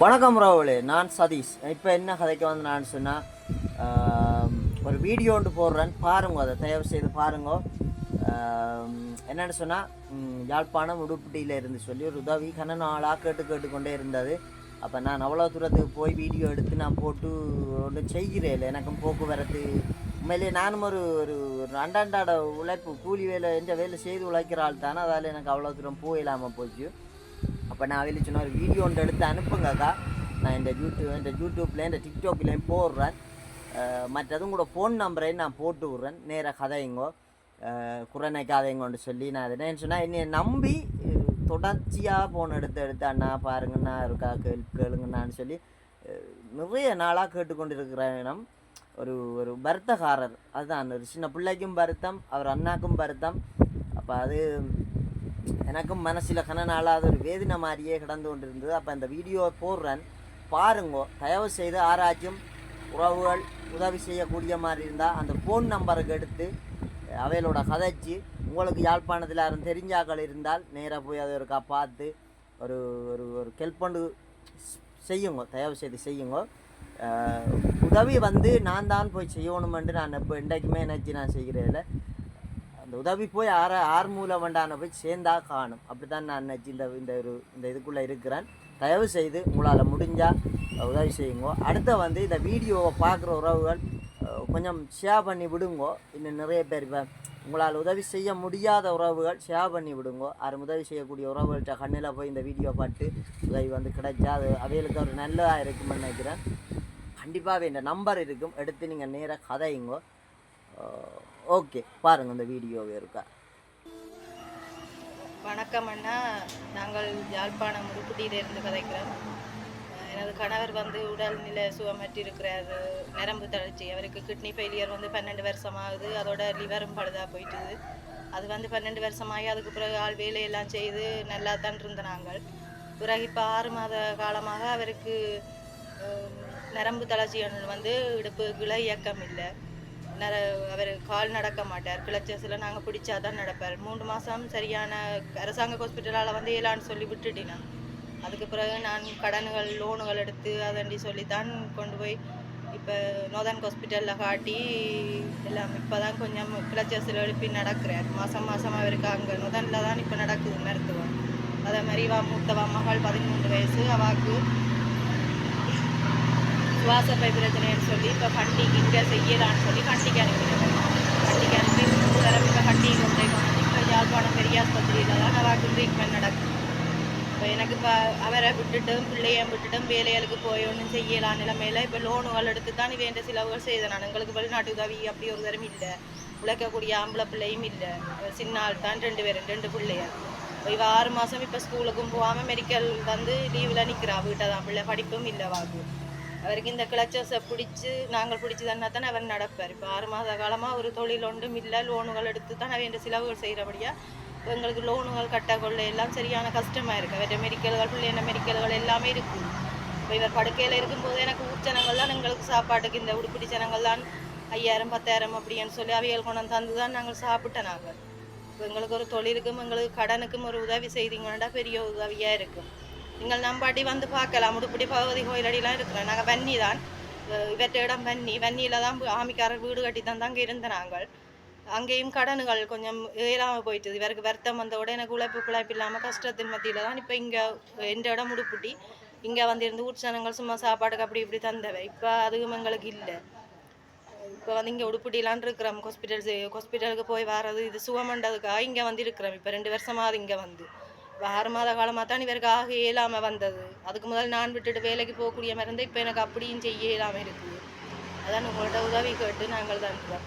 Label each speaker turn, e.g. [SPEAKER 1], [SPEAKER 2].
[SPEAKER 1] வணக்கம் ராவுலே நான் சதீஷ். இப்போ என்ன கதைக்கு வந்து நான் சொன்னால் ஒரு வீடியோ ஒன்று போடுறேன். பாருங்க அதை தயவு செய்து பாருங்க என்னென்னு சொன்னால் யாழ்ப்பாணம் உடுப்பட்டியில் இருந்து சொல்லி ஒரு உதவி கன நாளாக கேட்டு கேட்டுக்கொண்டே இருந்தது. அப்போ நான் அவ்வளோ தூரத்துக்கு போய் வீடியோ எடுத்து நான் போட்டு ஒன்று செய்கிறேன். இல்லை எனக்கும் போக்குவரத்து உண்மையிலேயே நானும் ஒரு ஒரு ஒரு அண்டாண்டாட உழைப்பு கூலி வேலை எந்த வேலை செய்து உழைக்கிற ஆள் தானே அதால் எனக்கு அவ்வளோ தூரம் போயிடாமல் போச்சு. அப்போ நான் வெளியே சொன்ன ஒரு வீடியோ ஒன்று எடுத்து அனுப்புங்கக்கா நான் இந்த யூடியூப் இந்த யூடியூப்பில் இந்த டிக்டாக்லேயும் போடுறேன். மற்றதும் கூட ஃபோன் நம்பரையும் நான் போட்டு விட்றேன். நேராக கதைங்கோ குறைனை கதைங்கன்னு சொல்லி நான் அதை என்ன சொன்னால் என்னை நம்பி தொடர்ச்சியாக ஃபோன் எடுத்து எடுத்து அண்ணா பாருங்கண்ணா இருக்கா கேள் கேளுங்கண்ணான்னு சொல்லி நிறைய நாளாக கேட்டுக்கொண்டிருக்கிறேன் இனம் ஒரு ஒரு வருத்தக்காரர். அதுதான் ஒரு சின்ன பிள்ளைக்கும் வருத்தம் அவர் அண்ணாக்கும் வருத்தம். அப்போ அது எனக்கும் மனசில் கன நாளாக அது ஒரு வேதனை மாதிரியே கிடந்து கொண்டிருந்தது. அப்போ இந்த வீடியோவை போடுறேன். பாருங்கோ தயவு செய்து ஆராய்ச்சியும் உறவுகள் உதவி செய்யக்கூடிய மாதிரி இருந்தால் அந்த ஃபோன் நம்பருக்கு எடுத்து அவைகளோட கதைச்சு உங்களுக்கு யாழ்ப்பாணத்தில் யாரும் தெரிஞ்சாக்கள் இருந்தால் நேராக போய் அதை ஒருக்கா பார்த்து ஒரு ஒரு ஒரு ஹெல்ப் பண்ணு செய்யுங்க தயவு செய்து செய்யுங்க. உதவி வந்து நான் தான் போய் செய்யணுமென்று நான் இப்போ இன்றைக்குமே நினச்சி நான் செய்கிறதில்ல. அந்த உதவி போய் ஆற ஆறு மூலம் போய் சேர்ந்தா காணும். அப்படி தான் நான் நினச்சி இந்த இந்த ஒரு இந்த இதுக்குள்ளே இருக்கிறேன். தயவு செய்து உங்களால் முடிஞ்சால் உதவி செய்யுங்க. அடுத்த வந்து இந்த வீடியோவை பார்க்குற உறவுகள் கொஞ்சம் ஷேர் பண்ணி விடுங்கோ. இன்னும் நிறைய பேர் இப்போ உங்களால் உதவி செய்ய முடியாத உறவுகள் ஷேர் பண்ணி விடுங்கோ. யாரும் உதவி செய்யக்கூடிய உறவுகள்கிட்ட கண்ணில் போய் இந்த வீடியோ பார்த்து உதவி வந்து கிடைச்சா அது அவைகளுக்கு ஒரு நல்லதாக இருக்கும்னு நினைக்கிறேன். கண்டிப்பாகவே இந்த நம்பர் இருக்கும். எடுத்து நீங்கள் நேராக கதையுங்கோ. ஓகே பாருங்கள் இந்த வீடியோவே இருக்கா.
[SPEAKER 2] வணக்கம் அண்ணா. நாங்கள் யாழ்ப்பாணம் உருப்பட்டியிலிருந்து கதைக்கிறோம். எனது கணவர் வந்து உடல்நிலை சுகமற்று இருக்கிறார் நரம்பு தளர்ச்சி. அவருக்கு கிட்னி ஃபெயிலியர் வந்து பன்னெண்டு வருஷமாகுது. அதோட லிவரும் பழுதாக போயிட்டுது. அது வந்து பன்னெண்டு வருஷமாகி அதுக்கு பிறகு ஆள் வேலையெல்லாம் செய்து நல்லா தான் இருந்த நாங்கள் பிறகு இப்போ ஆறு மாத காலமாக அவருக்கு நரம்பு தளர்ச்சி வந்து இடுப்புக்குள்ள இயக்கம் இல்லை. நர அவர் கால் நடக்க மாட்டார். கிளச்சஸில் நாங்கள் பிடிச்சா தான் நடப்பார். மூன்று மாதம் சரியான அரசாங்க ஹாஸ்பிட்டலால் வந்து ஏலான்னு சொல்லி விட்டுட்டினேன் அதுக்கு பிறகு நான் கடன்கள் லோனுகள் எடுத்து அதண்டி சொல்லித்தான் கொண்டு போய் இப்போ நோதன் ஹாஸ்பிட்டலில் காட்டி எல்லாம் இப்போ தான் கொஞ்சம் கிளச்சஸில் எழுப்பி நடக்கிறார். மாதம் மாதம் அவருக்கு அங்கே நொதனில் தான் இப்போ நடக்குது மருத்துவம். அதே மாதிரி வா மூத்தவா மகள் பதிமூன்று வயசு அவாக்கு சுவாசப்பை பிரச்சனைன்னு சொல்லி இப்போ கண்டிக்கு இங்கே செய்யலான்னு சொல்லி கண்டிக்கு அனுப்பிடுவேன் கண்டிக்கு அனுப்பி மூணு இப்போ கண்டி கொண்டு கொண்டு இப்போ யாழ்ப்பாணம் பெரிய ஆஸ்பத்திரியில் தான் அவாக்கு ட்ரீட்மெண்ட் நடக்கும். இப்போ எனக்கு இப்போ அவரை விட்டுட்டும் பிள்ளையை விட்டுட்டும் வேலைகளுக்கு போய் ஒன்றும் செய்யலாம் நிலைமையில இப்போ லோனுகள் எடுத்து தான் வேண்ட செலவுகள் செய்தேன். நான் எங்களுக்கு வெளிநாட்டு உதவி அப்படி ஒரு தரம் இல்லை. உழைக்கக்கூடிய ஆம்பளை பிள்ளையும் இல்லை. சின்ன ஆள் தான் ரெண்டு பேரும் ரெண்டு பிள்ளையர் இவ ஆறு மாதம் இப்போ ஸ்கூலுக்கும் போகாமல் மெடிக்கல் வந்து லீவில் நிற்கிறா வீட்டை தான் பிள்ளை படிப்பும் இல்லை வாக்கு அவருக்கு இந்த கிளச்சஸை பிடிச்சி நாங்கள் பிடிச்சி தானே தானே அவர் நடப்பார். இப்போ ஆறு மாத காலமாக ஒரு தொழில் ஒன்றும் இல்லை லோனுகள் எடுத்து தான் அவன் செலவுகள் செய்கிறபடியாக எங்களுக்கு லோனுகள் கட்ட கொள்ள எல்லாம் சரியான கஷ்டமாக இருக்குது. அவர்கிட்ட மெடிக்கல்கள் பிள்ளைங்க மெடிக்கல்கள் எல்லாமே இருக்குது. இப்போ இவர் படுக்கையில் இருக்கும்போது எனக்கு ஊச்சனங்கள் தான் எங்களுக்கு சாப்பாட்டுக்கு இந்த உடுப்பிடி ஜனங்கள் தான் ஐயாயிரம் பத்தாயிரம் அப்படின்னு சொல்லி அவைகள் கொண்டு வந்து தந்து தான் நாங்கள் சாப்பிட்டோம் நாங்கள். இப்போ எங்களுக்கு ஒரு தொழிலுக்கும் எங்களுக்கு கடனுக்கும் ஒரு உதவி செய்தீங்கன்னா பெரிய உதவியாக இருக்கும். நீங்கள் நம்பாட்டி வந்து பார்க்கலாம் உடுப்படி பகுதி கோயிலடிலாம் இருக்கிறோம் நாங்கள் வன்னி தான் இவற்ற இடம் வன்னி வன்னியில் தான் ஆமிக்காரர் வீடு கட்டி தான் அங்கே இருந்த நாங்கள் அங்கேயும் கடனுகள் கொஞ்சம் ஏறாமல் போயிட்டுது இவருக்கு வருத்தம் வந்த உடனே எனக்கு உழைப்பு குழைப்பு இல்லாமல் கஷ்டத்தின் மத்தியில் தான் இப்போ இங்கே எந்த இடம் உடுப்புட்டி இங்கே வந்திருந்து உற்சனங்கள் சும்மா சாப்பாடுக்கு அப்படி இப்படி தந்தவை இப்போ அதுவும் எங்களுக்கு இல்லை இப்போ வந்து இங்கே உடுப்புட்டிலான் இருக்கிறோம் ஹாஸ்பிட்டல்ஸ் ஹாஸ்பிட்டலுக்கு போய் வர்றது இது சுகமண்டதுக்காக இங்கே வந்து இருக்கிறோம் இப்போ ரெண்டு வருஷமாக இங்கே வந்து ஆறு மாத காலமாக தான் இவருக்கு இயலாமல் வந்தது. அதுக்கு முதல் நான் விட்டுட்டு வேலைக்கு போகக்கூடிய மருந்து இப்போ எனக்கு அப்படியும் செய்ய இயலாமல் இருக்குது. அதான் உங்கள்கிட்ட உதவி கேட்டு நாங்கள் தான் இருக்கிறோம்.